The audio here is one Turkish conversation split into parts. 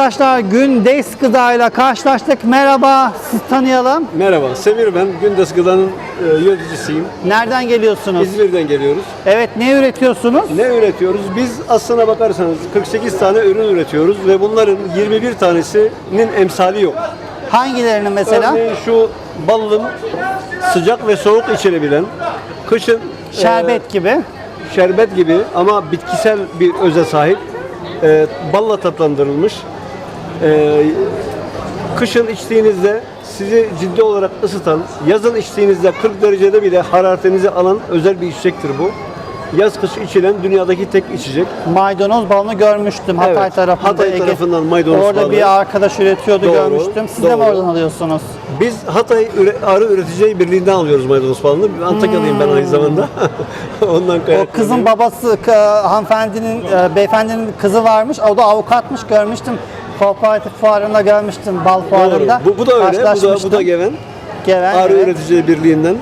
Arkadaşlar Gündeş Gıda ile karşılaştık. Merhaba, siz tanıyalım. Merhaba, Semir ben. Gündes Gıda'nın e, yöneticisiyim. Nereden geliyorsunuz? İzmir'den geliyoruz. Evet, ne üretiyorsunuz? Ne üretiyoruz? Biz aslına bakarsanız 48 tane ürün üretiyoruz ve bunların 21 tanesinin emsali yok. Hangilerini mesela? Örneğin şu ballım sıcak ve soğuk içilebilen, kışın e, Şerbet gibi. şerbet gibi ama bitkisel bir öze sahip, e, balla tatlandırılmış. E, kışın içtiğinizde sizi ciddi olarak ısıtan, yazın içtiğinizde 40 derecede bile hararetinizi alan özel bir içecektir bu. Yaz kış içilen dünyadaki tek içecek. Maydanoz balını görmüştüm Hatay Evet, tarafında. Hatay tarafından maydanoz Orada balı. bir arkadaş üretiyordu Doğru, görmüştüm. Siz de mi doğru. oradan alıyorsunuz? Biz Hatay Arı Üreticileri Birliği'nden alıyoruz maydanoz balını. Antakyalıyım ben aynı zamanda. Ondan O kaynaklanıyor. kızın babası, hanımefendinin, e, beyefendinin kızı varmış. O da avukatmış görmüştüm. Kooperatif fuarında görmüştüm, bal fuarında. Bu, bu da öyle. Bu da, bu da Geven. Geven, Arı evet. Üreticileri Birliği'nden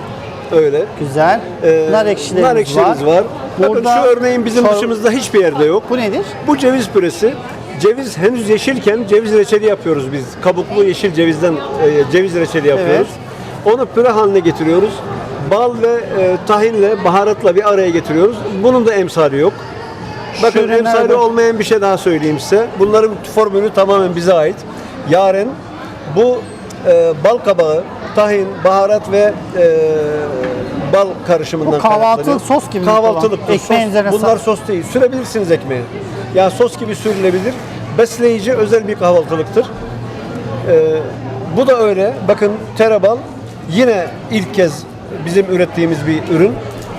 öyle. Güzel. Ee, nar ekşilerimiz nar ekşimiz var. Bakın Burada şu örneğin bizim sor- dışımızda hiçbir yerde yok. Bu nedir? Bu ceviz püresi. Ceviz henüz yeşilken ceviz reçeli yapıyoruz biz. Kabuklu yeşil cevizden e, ceviz reçeli yapıyoruz. Onu püre haline getiriyoruz. Bal ve e, tahinle, baharatla bir araya getiriyoruz. Bunun da emsali yok. Bakın ürünler emsali de- olmayan bir şey daha söyleyeyim size. Bunların formülü tamamen bize ait. Yaren bu e, bal kabağı, tahin, baharat ve e, bal karışımından Bu kahvaltılık kaynaklanıyor. sos gibi Kahvaltılık falan? sos. Ekmeğin üzerine Bunlar sos değil. Sürebilirsiniz ekmeği. Ya sos gibi sürülebilir. Besleyici özel bir kahvaltılıktır. Ee, bu da öyle. Bakın terebal yine ilk kez bizim ürettiğimiz bir ürün.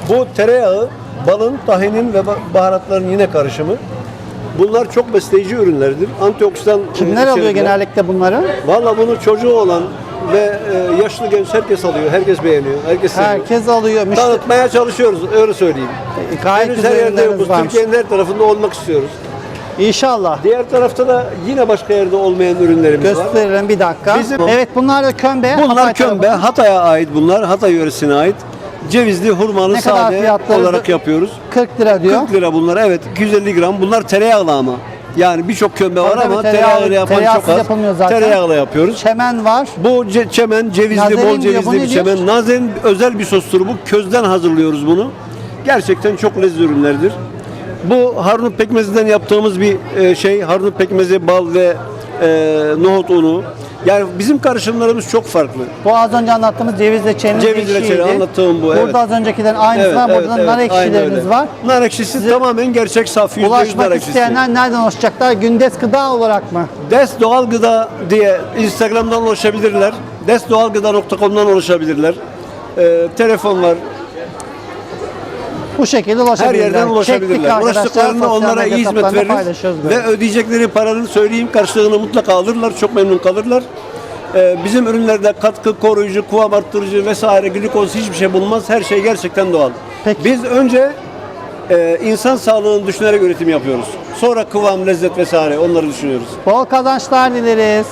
Bu tereyağı balın, tahinin ve ba- baharatların yine karışımı. Bunlar çok besleyici ürünlerdir. Antioksidan Kimler e, alıyor genellikle bunları? Valla bunu çocuğu olan ve e, yaşlı genç herkes alıyor. Herkes beğeniyor. Herkes seviyor. Herkes alıyor. Müşteri, Tanıtmaya çalışıyoruz. Öyle söyleyeyim. gayet Henüz her yerde yokuz. varmış. Türkiye'nin her tarafında olmak istiyoruz. İnşallah. Diğer tarafta da yine başka yerde olmayan ürünlerimiz var. Gösterelim bir dakika. Bizim- evet bunlar da kömbe. Bunlar Hatay kömbe, tarafı. Hatay'a ait bunlar. Hatay yöresine ait. Cevizli, hurmalı, Ne kadar sade fiyatları? olarak yapıyoruz. 40 lira diyor. 40 lira bunlar. Evet, 250 gram. Bunlar tereyağlı ama. Yani birçok kömbe var Tabii tabii, ama tereyağlı- tereyağlı yapan tereyağsız çok az. yapılmıyor zaten. Tereyağlı yapıyoruz. Çemen var. Bu ce- çemen cevizli, Nazerin bol diyor, bu cevizli bir nedir? çemen. Nazerin özel bir sostur bu. Közden hazırlıyoruz bunu. Gerçekten çok lezzetli ürünlerdir. Bu harnut pekmezinden yaptığımız bir e, şey. Harnut pekmezi, bal ve e, nohut unu. Yani bizim karışımlarımız çok farklı. Bu az önce anlattığımız ceviz reçeliniz Ceviz reçeli ekşiydi. anlattığım bu, Burada evet. az öncekilerin aynısı var. Burada da nar aynen ekşileriniz öyle. var. Nar ekşisi tamamen gerçek saf nar Ulaşmak ekşisi. isteyenler nereden ulaşacaklar? Gündes gıda olarak mı? Des Doğal Gıda diye Instagram'dan ulaşabilirler. Desdoğalgıda.com'dan ulaşabilirler. Ee, telefon var. Bu şekilde Her ulaşabilirler. yerden Çektik ulaşabilirler. Ulaştıklarında onlara iyi hizmet veririz. Ve ödeyecekleri paranın söyleyeyim karşılığını mutlaka alırlar. Çok memnun kalırlar. Ee, bizim ürünlerde katkı, koruyucu, kıvam arttırıcı vesaire glikoz hiçbir şey bulunmaz. Her şey gerçekten doğal. Peki. Biz önce e, insan sağlığını düşünerek üretim yapıyoruz. Sonra kıvam, lezzet vesaire onları düşünüyoruz. Bol kazançlar dileriz.